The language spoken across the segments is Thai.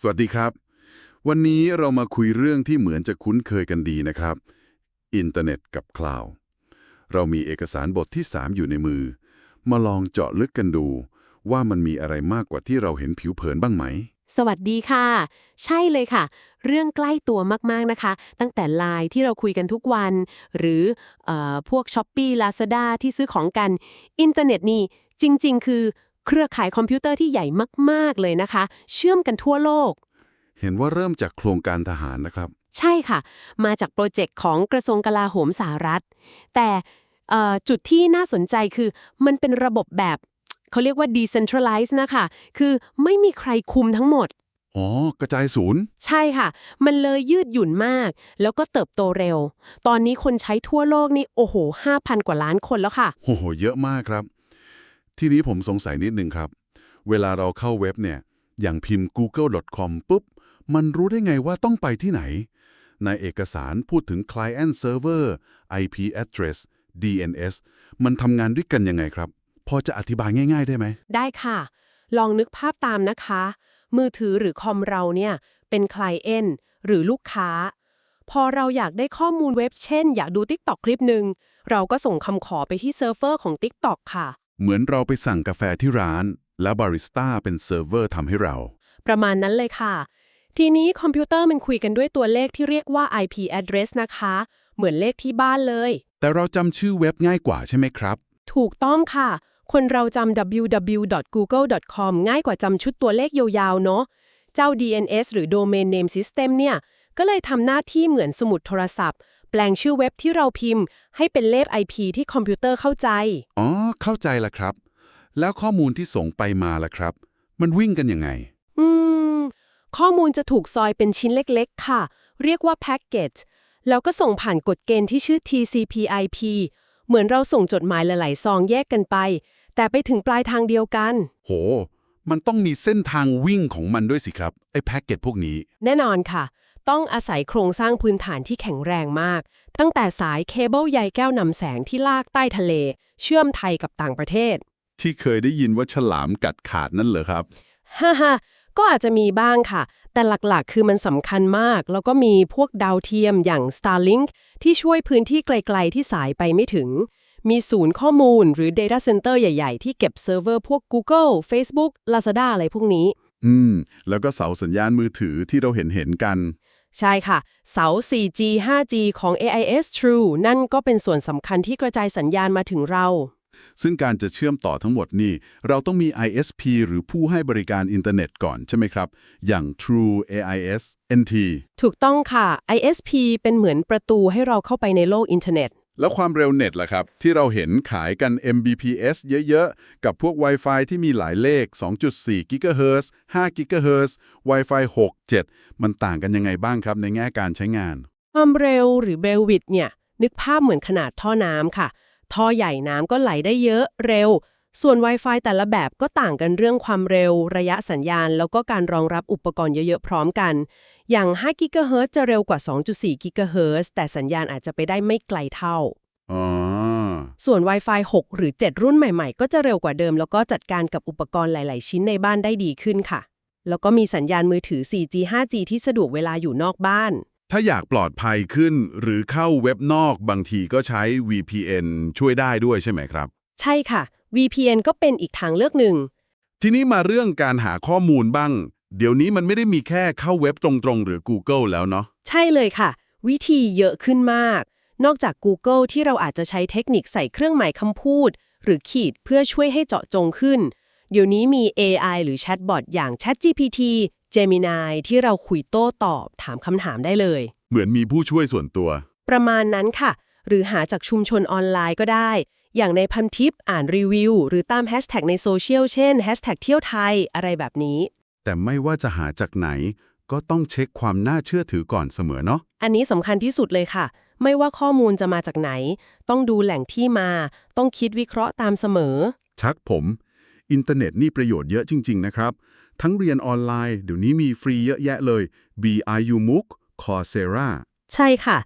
สวัสดีครับ วันนี้เรามาคุยเรื่องที่เหมือนจะคุ้นเคยกันดีนะครับ อินเทอร์เน็ตกับคลาวด์เรามีเอกสารบทที่ 3 อยู่ในมือ มาลองเจาะลึกกันดู ว่ามันมีอะไรมากกว่าที่เราเห็นผิวเผินบ้างไหม สวัสดีค่ะ ใช่เลยค่ะ เรื่องใกล้ตัวมาก ๆ นะคะ ตั้งแต่ไลน์ที่เราคุยกันทุกวัน หรือเออพวก s h อ p e e Lazada ที่ซื้อของกัน อินเทอร์เน็ตนี่จริง ๆ คือ เครือข่ายคอมพิวเตอร์ที่ใหญ่มากๆเลยนะคะ เชื่อมกันทั่วโลก เห็นว่าเริ่มจากโครงการทหารนะครับ ใช่ค่ะ มาจากโปรเจกต์ของกระทรวงกลาโหมสหรัฐ แต่เอ่อจุดที่น่าสนใจคือมันเป็นระบบแบบเขาเรียกว่า decentralized นะคะ คือไม่มีใครคุมทั้งหมด อ๋อ กระจายศูนย์ ใช่ค่ะ มันเลยยืดหยุ่นมาก แล้วก็เติบโตเร็ว ตอนนี้คนใช้ทั่วโลกนี่ โอ้โห 5,000 กว่าล้านคนแล้วค่ะ โอ้โห เยอะมากครับ ทีนี้ผมสงสัยนิดนึงครับ เวลาเราเข้าเว็บเนี่ย อย่างพิมพ์ google.com ปุ๊บ มันรู้ได้ไงว่าต้องไปที่ไหน ในเอกสารพูดถึง client server IP address DNS มันทำงานด้วยกันยังไงครับ พอจะอธิบายง่าย ๆ ได้ไหม ได้ค่ะ ลองนึกภาพตามนะคะ มือถือหรือคอมเราเนี่ย เป็นคลายเอนหรือลูกค้า พอเราอยากได้ข้อมูลเว็บเช่น อยากดู TikTok คลิปหนึ่ง เราก็ส่งคำขอไปที่เซิร์ฟเวอร์ของ TikTok ค่ะ เหมือนเราไปสั่งกาแฟที่ร้าน แล้วบาริสต้าเป็นเซิร์ฟเวอร์ทำให้เรา ประมาณนั้นเลยค่ะ ทีนี้คอมพิวเตอร์มันคุยกันด้วยตัวเลขที่เรียกว่า IP address นะคะ เหมือนเลขที่บ้านเลย แต่เราจำชื่อเว็บง่ายกว่าใช่ไหมครับ ถูกต้องค่ะ คนเราจำ www.google.com ง่ายกว่าจำชุดตัวเลขยาวๆ เนอะเจ้า DNS หรือ Domain Name System เนี่ยก็เลยทำหน้าที่เหมือนสมุดโทรศัพท์ แปลงชื่อเว็บที่เราพิมพ์ ให้เป็นเลข IP ที่คอมพิวเตอร์เข้าใจ อ๋อ เข้าใจละครับ แล้วข้อมูลที่ส่งไปมาล่ะครับ มันวิ่งกันยังไง อืม ข้อมูลจะถูกซอยเป็นชิ้นเล็กๆ ค่ะ เรียกว่าแพ็กเกจ แล้วก็ส่งผ่านกฎเกณฑ์ที่ชื่อ TCP/IP เหมือนเราส่งจดหมายหลายๆ ซองแยกกันไป แต่ไปถึงปลายทางเดียวกัน โห มันต้องมีเส้นทางวิ่งของมันด้วยสิครับ ไอ้แพ็กเกจพวกนี้ แน่นอนค่ะ ต้องอาศัยโครงสร้างพื้นฐานที่แข็งแรงมาก ตั้งแต่สายเคเบิลใยแก้วนำแสงที่ลากใต้ทะเล เชื่อมไทยกับต่างประเทศ ที่เคยได้ยินว่าฉลามกัดขาดนั่นเหรอครับ ฮ่าฮ่าก็อาจจะมีบ้างค่ะ แต่หลักๆ คือมันสำคัญมาก แล้วก็มีพวกดาวเทียมอย่าง Starlink ที่ช่วยพื้นที่ไกล ๆ ที่สายไปไม่ถึง มีศูนย์ข้อมูลหรือ Data Center ใหญ่ ๆ ที่เก็บเซิร์ฟเวอร์พวก Google Facebook Lazada อะไรพวกนี้ อืม แล้วก็เสาสัญญาณมือถือที่เราเห็นเห็นๆกัน ใช่ค่ะ เสา 4G 5G ของ AIS True นั่นก็เป็นส่วนสำคัญที่กระจายสัญญาณมาถึงเรา ซึ่งการจะเชื่อมต่อทั้งหมดนี่ เราต้องมี ISP หรือผู้ให้บริการอินเทอร์เน็ตก่อนใช่ไหมครับ อย่าง True AIS NT ถูกต้องค่ะ ISP เป็นเหมือนประตูให้เราเข้าไปในโลกอินเทอร์เน็ต แล้วความเร็วเน็ตล่ะครับ ที่เราเห็นขายกัน Mbps เยอะๆ กับพวก Wi-Fi ที่มีหลายเลข 2.4 GHz 5 GHz Wi-Fi 6 7 มันต่างกันยังไงบ้างครับในแง่การใช้งาน ความเร็วหรือเบลวิดเนี่ย นึกภาพเหมือนขนาดท่อน้ำค่ะ ท่อใหญ่น้ำก็ไหลได้เยอะเร็ว ส่วน Wi-Fi แต่ละแบบก็ต่างกันเรื่องความเร็ว ระยะสัญญาณ แล้วก็การรองรับอุปกรณ์เยอะๆ พร้อมกัน อย่าง5 GHz จะเร็วกว่า 2.4 GHz แต่สัญญาณอาจจะไปได้ไม่ไกลเท่าอ๋อส่วน Wi-Fi 6 หรือ 7 รุ่นใหม่ๆ ก็จะเร็วกว่าเดิม แล้วก็จัดการกับอุปกรณ์หลาย ๆ ชิ้นในบ้านได้ดีขึ้นค่ะ แล้วก็มีสัญญาณมือถือ 4G 5G ที่สะดวกเวลาอยู่นอกบ้าน ถ้าอยากปลอดภัยขึ้นหรือเข้าเว็บนอกบางทีก็ใช้ VPN ช่วยได้ด้วยใช่ไหมครับ ใช่ค่ะ VPN ก็เป็นอีกทางเลือกหนึ่ง ทีนี้มาเรื่องการหาข้อมูลบ้าง เดี๋ยวนี้มันไม่ได้มีแค่เข้าเว็บตรงๆ หรือ Google แล้วเนาะ ใช่เลยค่ะ วิธีเยอะขึ้นมาก นอกจาก Google ที่เราอาจจะใช้เทคนิคใส่เครื่องหมายคำพูด หรือขีดเพื่อช่วยให้เจาะจงขึ้น เดี๋ยวนี้มี AI หรือแชทบอทอย่าง ChatGPT Gemini ที่เราคุยโต้ตอบถามคำถามได้เลย เหมือนมีผู้ช่วยส่วนตัว ประมาณนั้นค่ะ หรือหาจากชุมชนออนไลน์ก็ได้ อย่างในพันทิปอ่านรีวิว หรือตามแฮชแท็กในโซเชียลเช่นแฮชแท็กเที่ยวไทยอะไรแบบนี้ แต่ไม่ว่าจะหาจากไหน ก็ต้องเช็คความน่าเชื่อถือก่อนเสมอเนาะ อันนี้สำคัญที่สุดเลยค่ะ ไม่ว่าข้อมูลจะมาจากไหน ต้องดูแหล่งที่มา ต้องคิดวิเคราะห์ตามเสมอ ชักผม อินเทอร์เน็ตนี่ประโยชน์เยอะจริง ๆ นะครับ ทั้งเรียนออนไลน์ เดี๋ยวนี้มีฟรีเยอะแยะเลย BIU MOOC Coursera ใช่ค่ะ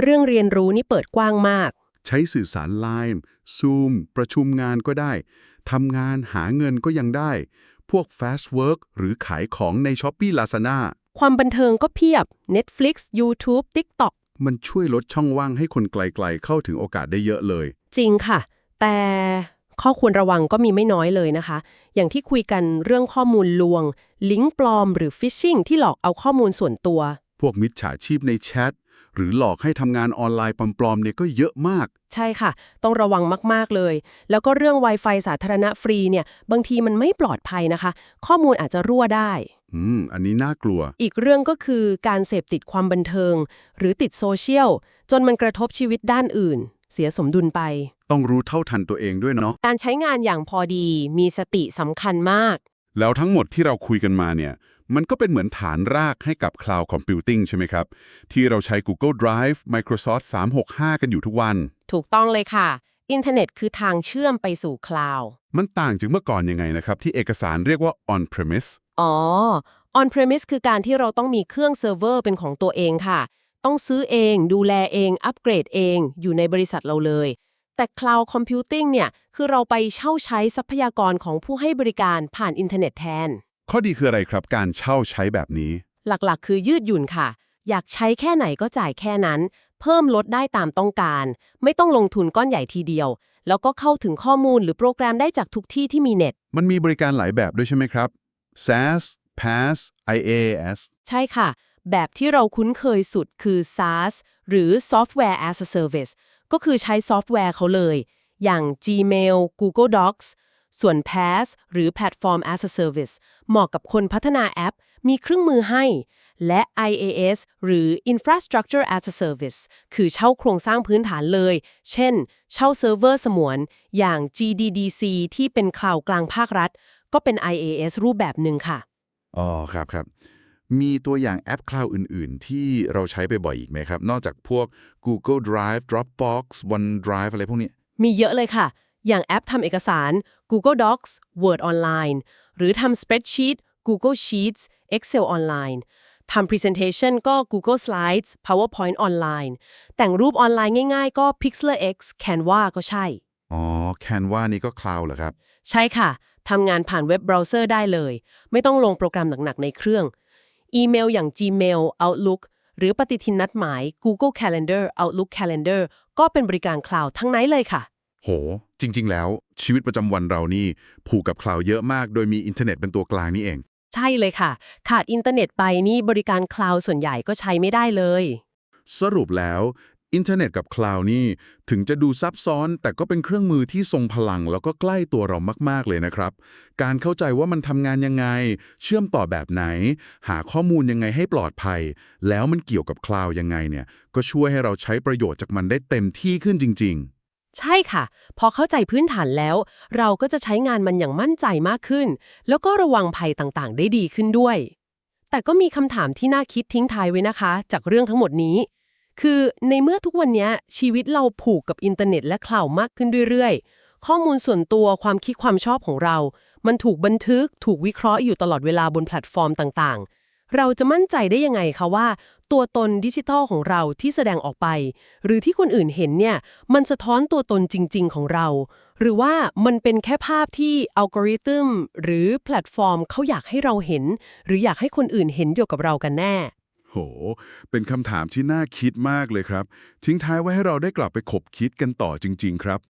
เรื่องเรียนรู้นี่เปิดกว้างมาก ใช้สื่อสารไลน์ Zoom ประชุมงานก็ได้ทำงานหาเงินก็ยังได้ พวก fast work หรือขายของใน Shopee Lazada ความบันเทิงก็เพียบ Netflix YouTube TikTok มันช่วยลดช่องว่างให้คนไกลๆเข้าถึงโอกาสได้เยอะเลย จริงค่ะ แต่ข้อควรระวังก็มีไม่น้อยเลยนะคะ อย่างที่คุยกันเรื่องข้อมูลลวง ลิงก์ปลอม หรือ phishing ที่หลอกเอาข้อมูลส่วนตัว พวกมิจฉาชีพในแชท หรือหลอกให้ทำงานออนไลน์ปลอมๆเนี่ยก็เยอะมาก ใช่ค่ะ ต้องระวังมาก ๆ เลย แล้วก็เรื่อง Wi-Fi สาธารณะฟรีเนี่ย บางทีมันไม่ปลอดภัยนะคะ ข้อมูลอาจจะรั่วได้ อืม อันนี้น่ากลัว อีกเรื่องก็คือการเสพติดความบันเทิง หรือติดโซเชียล จนมันกระทบชีวิตด้านอื่น เสียสมดุลไป ต้องรู้เท่าทันตัวเองด้วยเนาะ การใช้งานอย่างพอดี มีสติสำคัญมาก แล้วทั้งหมดที่เราคุยกันมาเนี่ย มันก็เป็นเหมือนฐานรากให้กับ Cloud Computing ใช่ไหมครับ ที่เราใช้ Google Drive Microsoft 365 กันอยู่ทุกวัน ถูกต้องเลยค่ะ อินเทอร์เน็ตคือทางเชื่อมไปสู่คลาวด์มันต่างจากเมื่อก่อนยังไงนะครับ ที่เอกสารเรียกว่า on-premise อ๋อ on-premise คือการที่เราต้องมีเครื่องเซิร์ฟเวอร์เป็นของตัวเองค่ะ ต้องซื้อเอง ดูแลเอง อัปเกรดเอง อยู่ในบริษัทเราเลย แต่ cloud computing เนี่ย คือเราไปเช่าใช้ทรัพยากรของผู้ให้บริการผ่านอินเทอร์เน็ตแทน ข้อดีคืออะไรครับ การเช่าใช้แบบนี้ หลักๆ คือยืดหยุ่นค่ะ อยากใช้แค่ไหนก็จ่ายแค่นั้น เพิ่มลดได้ตามต้องการ ไม่ต้องลงทุนก้อนใหญ่ทีเดียว แล้วก็เข้าถึงข้อมูลหรือโปรแกรมได้จากทุกที่ที่มีเน็ต มันมีบริการหลายแบบด้วยใช่ไหมครับ SaaS PaaS IaaS ใช่ค่ะ แบบที่เราคุ้นเคยสุดคือ SaaS หรือ Software as a Service ก็คือใช้ซอฟต์แวร์เขาเลย อย่าง Gmail Google Docs ส่วน PaaS หรือ Platform as a Service เหมาะกับคนพัฒนาแอป มีเครื่องมือให้ และ IaaS หรือ Infrastructure as a Service คือเช่าโครงสร้างพื้นฐานเลย เช่น เช่าเซิร์ฟเวอร์สมวน อย่าง GDDC ที่เป็นคลาวด์กลางภาครัฐ ก็เป็น IaaS รูปแบบหนึ่งค่ะ อ๋อ ครับครับ มีตัวอย่างแอป Cloud อื่น ๆ ที่เราใช้ไปบ่อยอีกไหมครับ นอกจากพวก Google Drive Dropbox OneDrive อะไรพวกนี้ มีเยอะเลยค่ะ อย่างแอปทำเอกสาร Google Docs Word Online หรือทำ Spreadsheet Google Sheets Excel Online ทำ Presentation ก็ Google Slides PowerPoint Online แต่งรูปออนไลน์ง่ายๆ ก็ PixelX Canva ก็ใช่ อ๋อ Canva นี่ก็ Cloud เหรอครับ ใช่ค่ะ ทำงานผ่านเว็บเบราว์เซอร์ได้เลย ไม่ต้องลงโปรแกรมหนักๆในเครื่อง อีเมลอย่าง Gmail Outlook หรือปฏิทินนัดหมาย Google Calendar Outlook Calendar ก็เป็นบริการคลาวด์ทั้งนั้นเลยค่ะ โห จริง ๆ แล้วชีวิตประจำวันเรานี่ผูกกับ Cloud เยอะมาก โดยมีอินเทอร์เน็ตเป็นตัวกลางนี่เอง ใช่เลยค่ะ ขาดอินเทอร์เน็ตไปนี่บริการคลาวด์ส่วนใหญ่ก็ใช้ไม่ได้เลย สรุปแล้วอินเทอร์เน็ตกับคลาวนี่ถึงจะดูซับซ้อน แต่ก็เป็นเครื่องมือที่ทรงพลัง แล้วก็ใกล้ตัวเรามาก ๆ เลยนะครับ การเข้าใจว่ามันทำงานยังไง เชื่อมต่อแบบไหน หาข้อมูลยังไงให้ปลอดภัย แล้วมันเกี่ยวกับคลาวยังไงเนี่ยก็ช่วยให้เราใช้ประโยชน์จากมันได้เต็มที่ขึ้นจริง ใช่ค่ะ พอเข้าใจพื้นฐานแล้ว เราก็จะใช้งานมันอย่างมั่นใจมากขึ้น แล้วก็ระวังภัยต่างๆ ได้ดีขึ้นด้วย แต่ก็มีคำถามที่น่าคิดทิ้งท้ายไว้นะคะ จากเรื่องทั้งหมดนี้ คือในเมื่อทุกวันนี้ชีวิตเราผูกกับอินเทอร์เน็ตและคลาวมากขึ้นเรื่อยๆ ข้อมูลส่วนตัวความคิดความชอบของเรา มันถูกบันทึก ถูกวิเคราะห์อยู่ตลอดเวลาบนแพลตฟอร์มต่างๆ เราจะมั่นใจได้ยังไงคะว่า ตัวตนดิจิทัลของเราที่แสดงออกไป หรือที่คนอื่นเห็นเนี่ยมันสะท้อนตัวตนจริง ๆ ของเรา หรือว่ามันเป็นแค่ภาพที่อัลกอริทึมหรือแพลตฟอร์มเขาอยากให้เราเห็น หรืออยากให้คนอื่นเห็นเกี่ยวกับเรากันแน่ โห เป็นคำถามที่น่าคิดมากเลยครับ ทิ้งท้ายไว้ให้เราได้กลับไปขบคิดกันต่อจริง ๆ ครับ